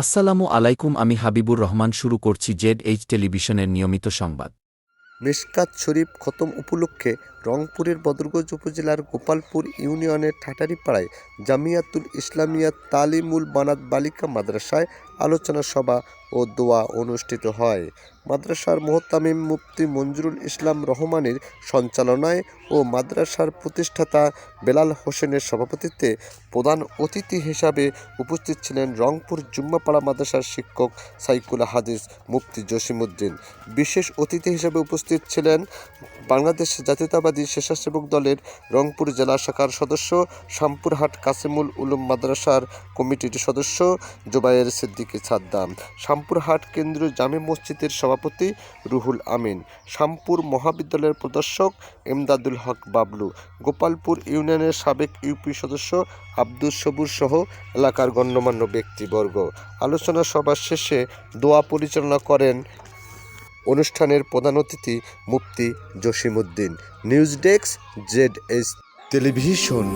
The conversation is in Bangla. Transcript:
আসসালামু আলাইকুম, আমি হাবিবুর রহমান শুরু করছি জেড এইচ টেলিভিশনের নিয়মিত সংবাদ। মিশকাত শরীফ খতম উপলক্ষে রংপুরের বদরগঞ্জ উপজেলার গোপালপুর ইউনিয়নের ঠাটারিপাড়ায় জামিয়াতুল ইসলামিয়া তালিমুল বানাত বালিকা মাদ্রাসায় আলোচনা সভা ও দোয়া অনুষ্ঠিত হয়। মাদ্রাসার মোহতামিম মুফতি মঞ্জুরুল ইসলাম রহমানের সঞ্চালনায় ও মাদ্রাসার প্রতিষ্ঠাতা বেলাল হোসেনের সভাপতিত্বে প্রধান অতিথি হিসাবে উপস্থিত ছিলেন রংপুর জুম্মাপাড়া মাদ্রাসার শিক্ষক সাইকুল হাদিস মুফতি জসিমউদ্দিন। বিশেষ অতিথি হিসেবে উপস্থিত ছিলেন বাংলাদেশ জাতীয়তাবাদী স্বেচ্ছাসেবক দলের রংপুর জেলা শাখার সদস্য শামপুরহাট কাসিমুল উলুম মাদ্রাসার কমিটির সদস্য জোবায়ের সিদ্দিকী সাদ্দাম, শামপুরহাট কেন্দ্রীয় জামে মসজিদের সভাপতি রুহুল আমিন, শামপুর মহাবিদ্যালয়ের প্রদর্শক এমদাদুল হক বাবলু, গোপালপুর ইউনিয়নের সাবেক ইউপি সদস্য আব্দুল সবুর সহ এলাকার গণ্যমান্য ব্যক্তিবর্গ। আলোচনা সভা শেষে দোয়া পরিচালনা করেন অনুষ্ঠানের প্রধান অতিথি Mufti Jasimuddin news desk Z S television.